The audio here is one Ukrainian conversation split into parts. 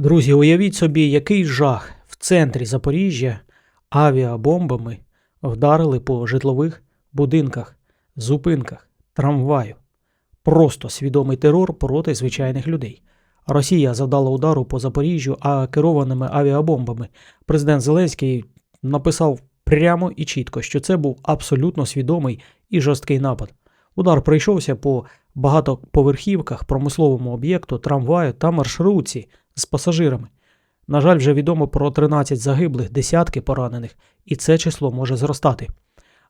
Друзі, уявіть собі, який жах в центрі Запоріжжя авіабомбами вдарили по житлових будинках, зупинках, трамваю. Просто свідомий терор проти звичайних людей. Росія завдала удару по Запоріжжю, а керованими авіабомбами президент Зеленський написав прямо і чітко, що це був абсолютно свідомий і жорсткий напад. Удар прийшовся по багатоповерхівках, промисловому об'єкту, трамваю та маршрутці з пасажирами. На жаль, вже відомо про 13 загиблих, десятки поранених, і це число може зростати.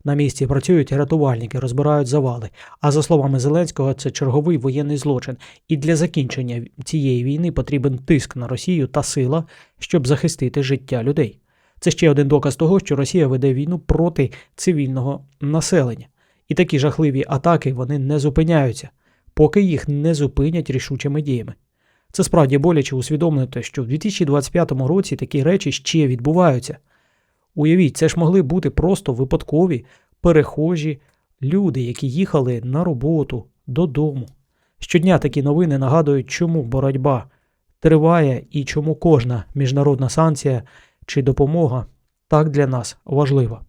На місці працюють рятувальники, розбирають завали. А за словами Зеленського, це черговий воєнний злочин. І для закінчення цієї війни потрібен тиск на Росію та сила, щоб захистити життя людей. Це ще один доказ того, що Росія веде війну проти цивільного населення. І такі жахливі атаки вони не зупиняються, поки їх не зупинять рішучими діями. Це справді боляче усвідомлювати, що в 2025 році такі речі ще відбуваються. Уявіть, це ж могли бути просто випадкові, перехожі люди, які їхали на роботу, додому. Щодня такі новини нагадують, чому боротьба триває і чому кожна міжнародна санкція чи допомога так для нас важлива.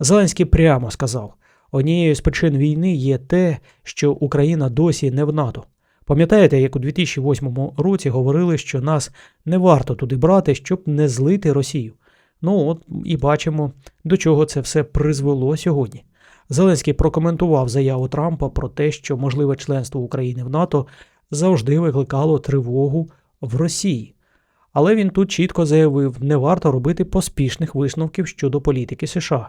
Зеленський прямо сказав: однією з причин війни є те, що Україна досі не в НАТО. Пам'ятаєте, як у 2008 році говорили, що нас не варто туди брати, щоб не злити Росію. Ну от і бачимо, до чого це все призвело сьогодні. Зеленський прокоментував заяву Трампа про те, що можливе членство України в НАТО завжди викликало тривогу в Росії. Але він тут чітко заявив, не варто робити поспішних висновків щодо політики США.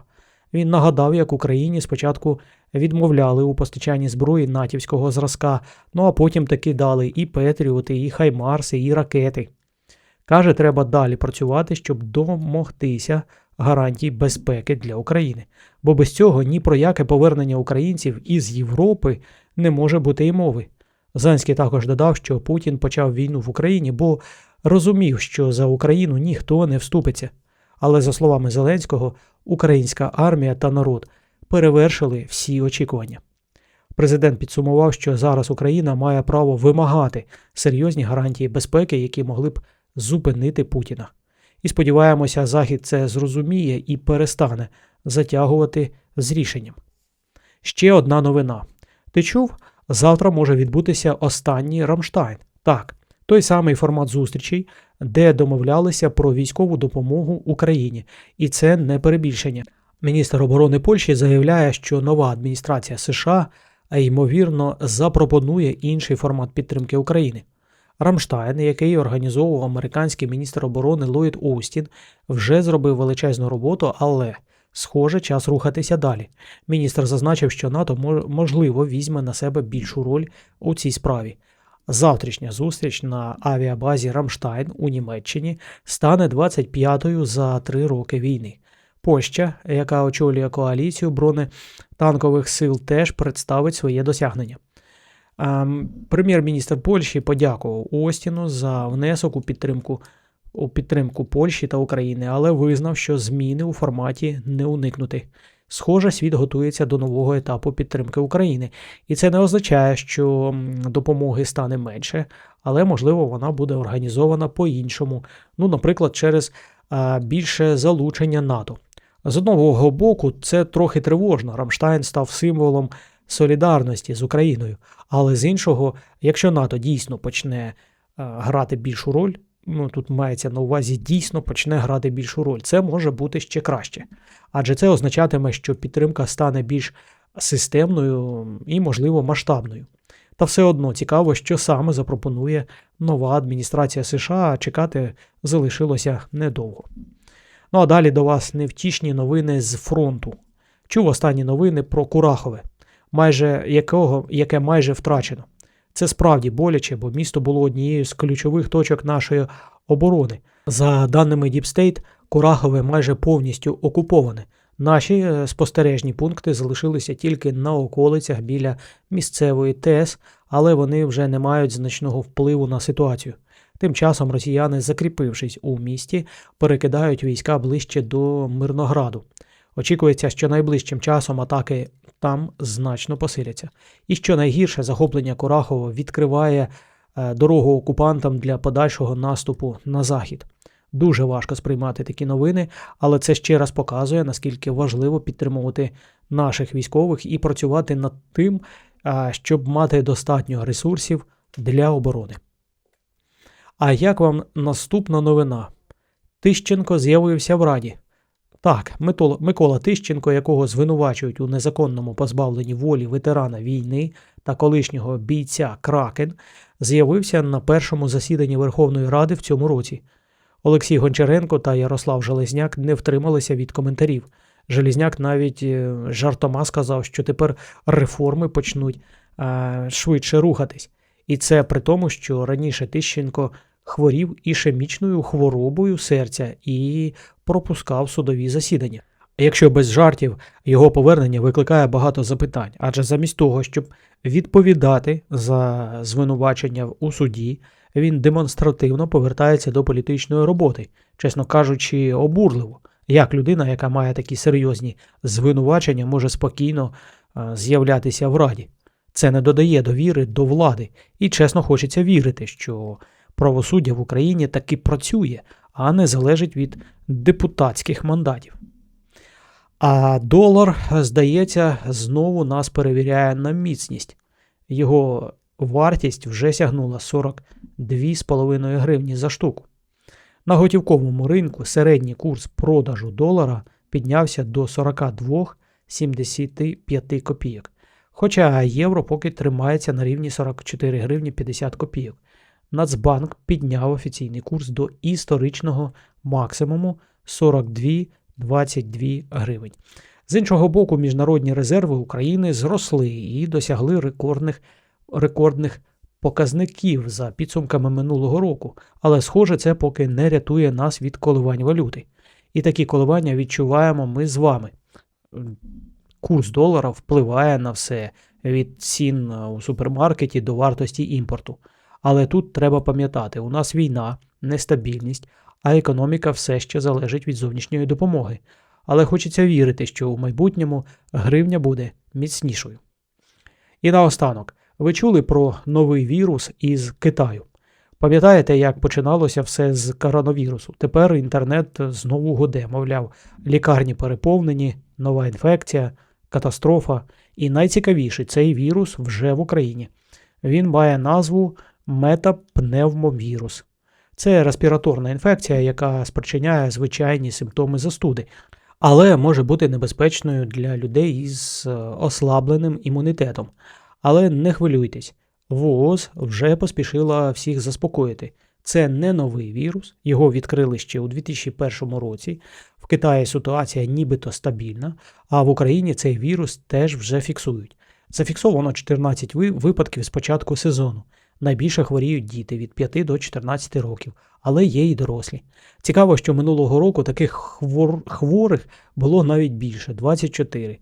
Він нагадав, як Україні спочатку відмовляли у постачанні зброї натівського зразка, ну а потім таки дали і Петріоти, і Хаймарси, і ракети. Каже, треба далі працювати, щоб домогтися гарантій безпеки для України, бо без цього ні про яке повернення українців із Європи не може бути й мови. Зеленський також додав, що Путін почав війну в Україні, бо розумів, що за Україну ніхто не вступиться. Але, за словами Зеленського, українська армія та народ перевершили всі очікування. Президент підсумував, що зараз Україна має право вимагати серйозні гарантії безпеки, які могли б зупинити Путіна. І сподіваємося, Захід це зрозуміє і перестане затягувати з рішенням. Ще одна новина. Ти чув? Завтра може відбутися останній Рамштайн. Так, той самий формат зустрічей, де домовлялися про військову допомогу Україні, і це не перебільшення. Міністр оборони Польщі заявляє, що нова адміністрація США ймовірно запропонує інший формат підтримки України. Рамштайн, який організовував американський міністр оборони Ллойд Остін, вже зробив величезну роботу, але схоже, час рухатися далі. Міністр зазначив, що НАТО можливо візьме на себе більшу роль у цій справі. Завтрашня зустріч на авіабазі Рамштайн у Німеччині стане 25-ю за три роки війни. Польща, яка очолює коаліцію бронетанкових сил, теж представить своє досягнення. Ем, Прем'єр-міністр Польщі подякував Остіну за внесок у підтримку у підтримку Польщі та України, але визнав, що зміни у форматі не уникнути. Схоже, світ готується до нового етапу підтримки України, і це не означає, що допомоги стане менше, але можливо вона буде організована по-іншому. Ну, наприклад, через більше залучення НАТО. З одного боку, це трохи тривожно. Рамштайн став символом солідарності з Україною. Але з іншого, якщо НАТО дійсно почне грати більшу роль, ну тут мається на увазі дійсно почне грати більшу роль. Це може бути ще краще. Адже це означатиме, що підтримка стане більш системною і, можливо, масштабною. Та все одно цікаво, що саме запропонує нова адміністрація США, а чекати залишилося недовго. Ну а далі до вас невтішні новини з фронту. Чув останні новини про Курахове, майже якого, яке майже втрачено. Це справді боляче, бо місто було однією з ключових точок нашої оборони. За даними State, Курахове майже повністю окуповане. Наші е, спостережні пункти залишилися тільки на околицях біля місцевої ТЕС, але вони вже не мають значного впливу на ситуацію. Тим часом росіяни, закріпившись у місті, перекидають війська ближче до Мирнограду. Очікується, що найближчим часом атаки там значно посиляться. І що найгірше, захоплення Курахова відкриває е, дорогу окупантам для подальшого наступу на захід. Дуже важко сприймати такі новини, але це ще раз показує, наскільки важливо підтримувати наших військових і працювати над тим, щоб мати достатньо ресурсів для оборони. А як вам наступна новина? Тищенко з'явився в Раді. Так, Микола Тищенко, якого звинувачують у незаконному позбавленні волі ветерана війни та колишнього бійця Кракен, з'явився на першому засіданні Верховної Ради в цьому році. Олексій Гончаренко та Ярослав Железняк не втрималися від коментарів. Железняк навіть е, жартома сказав, що тепер реформи почнуть е, швидше рухатись. І це при тому, що раніше Тищенко хворів ішемічною хворобою серця і пропускав судові засідання. Якщо без жартів, його повернення викликає багато запитань, адже замість того, щоб відповідати за звинувачення у суді, він демонстративно повертається до політичної роботи, чесно кажучи, обурливо. Як людина, яка має такі серйозні звинувачення, може спокійно е, з'являтися в раді. Це не додає довіри до влади, і чесно хочеться вірити, що правосуддя в Україні таки працює, а не залежить від депутатських мандатів. А долар, здається, знову нас перевіряє на міцність. Його вартість вже сягнула 42,5 гривні за штуку. На готівковому ринку середній курс продажу долара піднявся до 42,75 копійок. Хоча євро поки тримається на рівні 44 гривні 50 копійок. Нацбанк підняв офіційний курс до історичного максимуму 42,22 гривень. З іншого боку, міжнародні резерви України зросли і досягли рекордних, рекордних показників за підсумками минулого року, але схоже, це поки не рятує нас від коливань валюти. І такі коливання відчуваємо ми з вами. Курс долара впливає на все від цін у супермаркеті до вартості імпорту. Але тут треба пам'ятати, у нас війна, нестабільність, а економіка все ще залежить від зовнішньої допомоги. Але хочеться вірити, що у майбутньому гривня буде міцнішою. І наостанок, ви чули про новий вірус із Китаю. Пам'ятаєте, як починалося все з коронавірусу? Тепер інтернет знову гуде, мовляв, лікарні переповнені, нова інфекція, катастрофа. І найцікавіше, цей вірус вже в Україні. Він має назву метапневмовірус. Це респіраторна інфекція, яка спричиняє звичайні симптоми застуди, але може бути небезпечною для людей із е, ослабленим імунітетом. Але не хвилюйтесь, ВООЗ вже поспішила всіх заспокоїти. Це не новий вірус, його відкрили ще у 2001 році. В Китаї ситуація нібито стабільна, а в Україні цей вірус теж вже фіксують. Зафіксовано 14 випадків з початку сезону. Найбільше хворіють діти від 5 до 14 років, але є і дорослі. Цікаво, що минулого року таких хвор... хворих було навіть більше 24.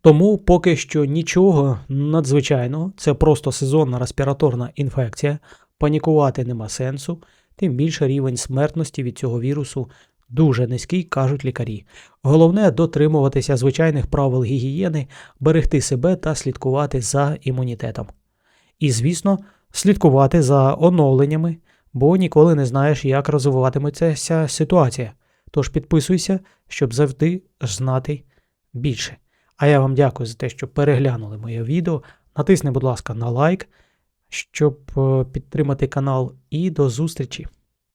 Тому поки що нічого надзвичайного, це просто сезонна респіраторна інфекція, панікувати нема сенсу, тим більше рівень смертності від цього вірусу дуже низький, кажуть лікарі. Головне дотримуватися звичайних правил гігієни, берегти себе та слідкувати за імунітетом. І, звісно, слідкувати за оновленнями, бо ніколи не знаєш, як розвиватиметься ця ситуація. Тож підписуйся, щоб завжди знати більше. А я вам дякую за те, що переглянули моє відео. Натисни, будь ласка, на лайк, щоб е, підтримати канал. І до зустрічі!